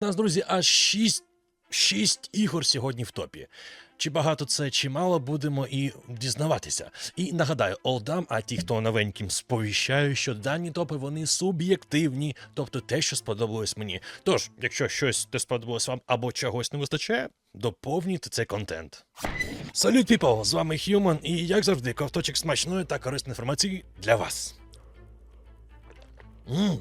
У нас, друзі, аж 6, 6 ігор сьогодні в топі. Чи багато це, чи мало, будемо і дізнаватися. І нагадаю, олдам, а ті, хто новеньким сповіщаю, що дані топи вони суб'єктивні, тобто те, що сподобалось мені. Тож, якщо щось не сподобалось вам або чогось не вистачає, доповніть цей контент. Салют, піпл! З вами Human, і як завжди, ковточок смачної та корисної інформації для вас. Мм.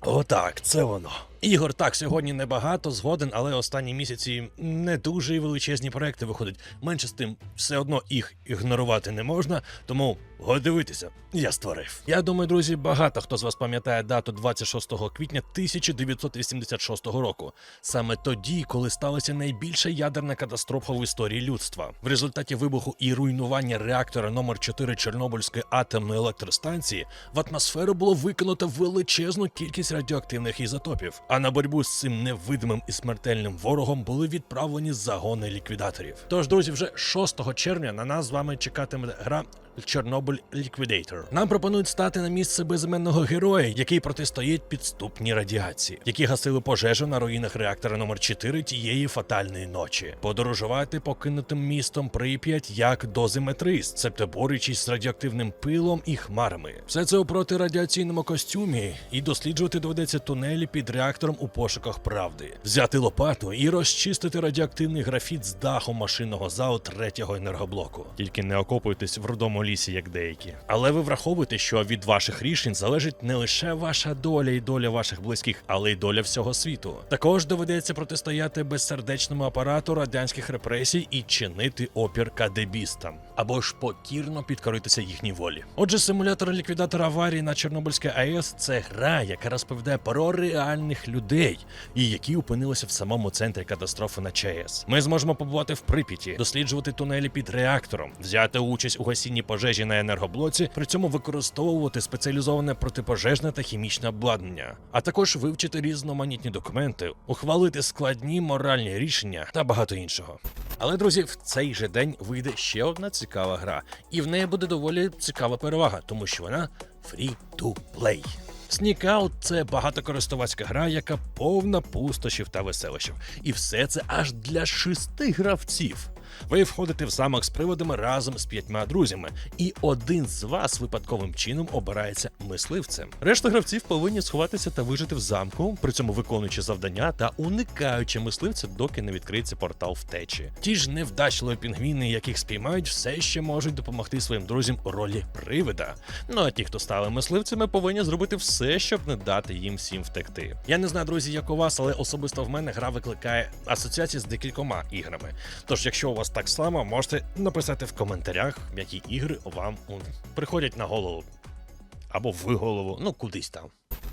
Отак, це воно. Ігор так сьогодні небагато, згоден, але останні місяці не дуже величезні проекти виходять. Менше з тим, все одно їх ігнорувати не можна, тому го дивитися, я створив. Я думаю, друзі, багато хто з вас пам'ятає дату 26 квітня 1986 року. Саме тоді, коли сталася найбільша ядерна катастрофа в історії людства. В результаті вибуху і руйнування реактора номер 4 Чорнобильської атомної електростанції в атмосферу було викинуто величезну кількість радіоактивних ізотопів. А на боротьбу з цим невидимим і смертельним ворогом були відправлені загони ліквідаторів. Тож, друзі, вже 6 червня на нас з вами чекатиме гра Чорнобиль Ліквідейтор. Нам пропонують стати на місце безіменного героя, який протистоїть підступній радіації, які гасили пожежу на руїнах реактора номер 4 тієї фатальної ночі. Подорожувати покинутим містом Прип'ять як дозиметрист, цебто борючись з радіоактивним пилом і хмарами. Все це у протирадіаційному костюмі, і досліджувати доведеться тунелі під реактором у пошуках правди, взяти лопату і розчистити радіоактивний графіт з даху машинного залу третього енергоблоку. Тільки не окопуйтесь в рудому лісі, як деякі. Але ви враховуйте, що від ваших рішень залежить не лише ваша доля і доля ваших близьких, але й доля всього світу. Також доведеться протистояти безсердечному апарату радянських репресій і чинити опір кадебістам, або ж покірно підкоритися їхній волі. Отже, симулятор ліквідатора аварії на Чорнобильській АЕС це гра, яка розповідає про реальних людей, і які опинилися в самому центрі катастрофи на ЧАЕС. Ми зможемо побувати в Прип'яті, досліджувати тунелі під реактором, взяти участь у гасінні пожежі на енергоблоці, при цьому використовувати спеціалізоване протипожежне та хімічне обладнання, а також вивчити різноманітні документи, ухвалити складні моральні рішення та багато іншого. Але друзі, в цей же день вийде ще одна цікава гра, і в неї буде доволі цікава перевага, тому що вона free-to-play. Sneakout – це багатокористувацька гра, яка повна пустощів та веселощів. І все це аж для шести гравців. Ви входите в замок з приводами разом з п'ятьма друзями, і один з вас випадковим чином обирається мисливцем. Решта гравців повинні сховатися та вижити в замку, при цьому виконуючи завдання та уникаючи мисливця, доки не відкриється портал втечі. Ті ж невдачливі пінгвіни, яких спіймають, все ще можуть допомогти своїм друзям у ролі привида. Ну а ті, хто стали мисливцями, повинні зробити все, щоб не дати їм всім втекти. Я не знаю, друзі, як у вас, але особисто в мене гра викликає асоціації з декількома іграми. Тож, якщо у вас так само, можете написати в коментарях, які ігри вам приходять на голову. Або в голову, ну кудись там.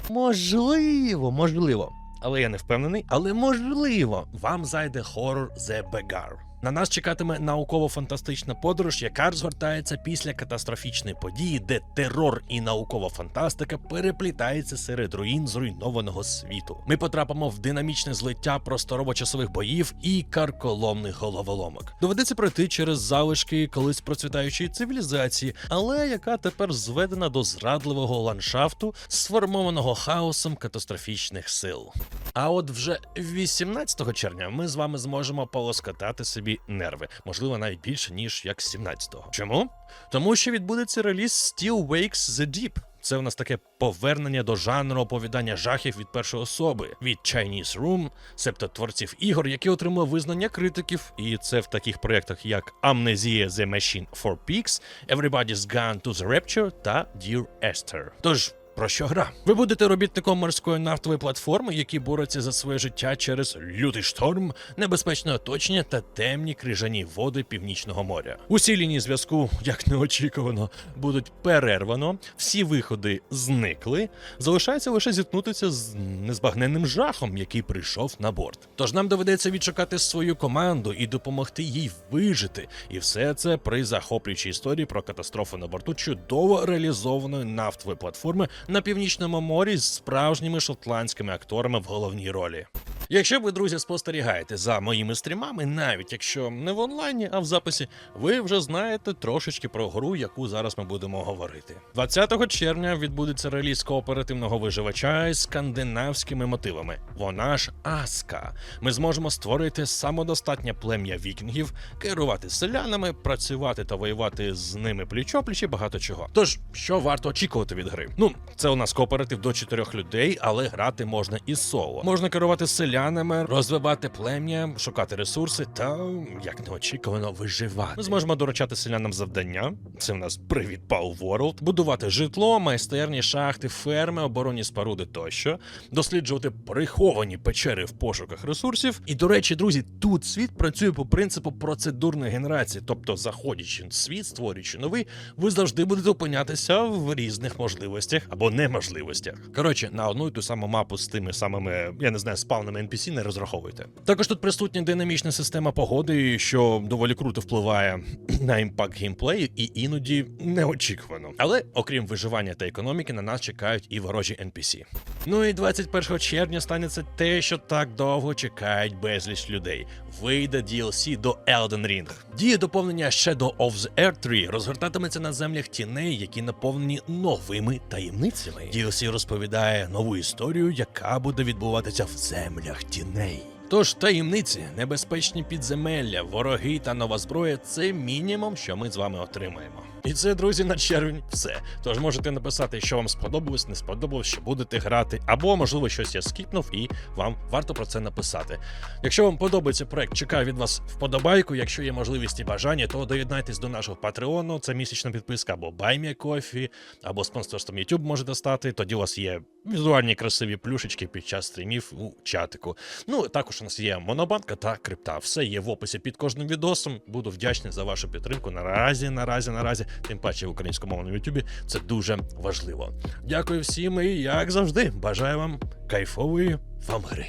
Можливо, можливо. Але я не впевнений, але можливо, вам зайде хорор The Beggar. На нас чекатиме науково-фантастична подорож, яка розгортається після катастрофічної події, де терор і наукова фантастика переплітаються серед руїн зруйнованого світу. Ми потрапимо в динамічне злиття просторово-часових боїв і карколомних головоломок. Доведеться пройти через залишки колись процвітаючої цивілізації, але яка тепер зведена до зрадливого ландшафту, сформованого хаосом катастрофічних сил. А от вже 18 червня ми з вами зможемо полоскотати собі нерви, можливо, навіть більше ніж як 17-го. Чому? Тому що відбудеться реліз Still Wakes the Deep. Це у нас таке повернення до жанру оповідання жахів від першої особи від Chinese Room, себто творців ігор, які отримали визнання критиків, і це в таких проєктах, як Amnesia The Machine for Pigs, Everybody's Gone to the Rapture та Dear Esther. Тож. Про що гра? Ви будете робітником морської нафтової платформи, які борються за своє життя через лютий шторм, небезпечне оточення та темні крижані води північного моря. Усі лінії зв'язку, як неочікувано, будуть перервано, всі виходи зникли. Залишається лише зіткнутися з незбагненним жахом, який прийшов на борт. Тож нам доведеться відшукати свою команду і допомогти їй вижити. І все це при захоплюючій історії про катастрофу на борту чудово реалізованої нафтової платформи на північному морі з справжніми шотландськими акторами в головній ролі. Якщо ви, друзі, спостерігаєте за моїми стрімами, навіть якщо не в онлайні, а в записі, ви вже знаєте трошечки про гру, яку зараз ми будемо говорити. 20 червня відбудеться реліз кооперативного виживача із скандинавськими мотивами. Вона ж Аска. Ми зможемо створити самодостатнє плем'я вікінгів, керувати селянами, працювати та воювати з ними пліч-опліч і багато чого. Тож, що варто очікувати від гри? Ну, це у нас кооператив до чотирьох людей, але грати можна і соло. Можна керувати селянами, розвивати плем'я, шукати ресурси та як неочікувано виживати. Ми зможемо доручати селянам завдання. Це в нас привіт Пау World, будувати житло, майстерні, шахти, ферми, оборонні споруди тощо, досліджувати приховані печери в пошуках ресурсів. І до речі, друзі, тут світ працює по принципу процедурної генерації, тобто, заходячи в світ, створюючи новий, ви завжди будете опинятися в різних можливостях або неможливостях. Коротше, на одну і ту саму мапу з тими самими, я не знаю, спавними NPC не розраховуйте. Також тут присутня динамічна система погоди, що доволі круто впливає на імпакт геймплею і іноді неочікувано. Але окрім виживання та економіки, на нас чекають і ворожі NPC. Ну і 21 червня станеться те, що так довго чекають безліч людей. Вийде DLC до Elden Ring. Діє доповнення Shadow of the Earth 3 розгортатиметься на землях тіней, які наповнені новими таємницями. DLC розповідає нову історію, яка буде відбуватися в землях тіней. Тож таємниці, небезпечні підземелля, вороги та нова зброя це мінімум, що ми з вами отримаємо. І це, друзі, на червень все. Тож можете написати, що вам сподобалось, не сподобалось, що будете грати, або можливо щось я скіпнув, і вам варто про це написати. Якщо вам подобається проект, чекаю від вас вподобайку. Якщо є можливість і бажання, то доєднайтесь до нашого патреону. Це місячна підписка або BuyMeCoffee, або спонсорством YouTube можете стати. Тоді у вас є візуальні красиві плюшечки під час стрімів у чатику. Ну також у нас є монобанка та крипта. Все є в описі під кожним відосом. Буду вдячний за вашу підтримку. Наразі, наразі, наразі, тим паче в українськомовному Ютубі. Це дуже важливо. Дякую всім і як завжди, бажаю вам кайфової вам гри.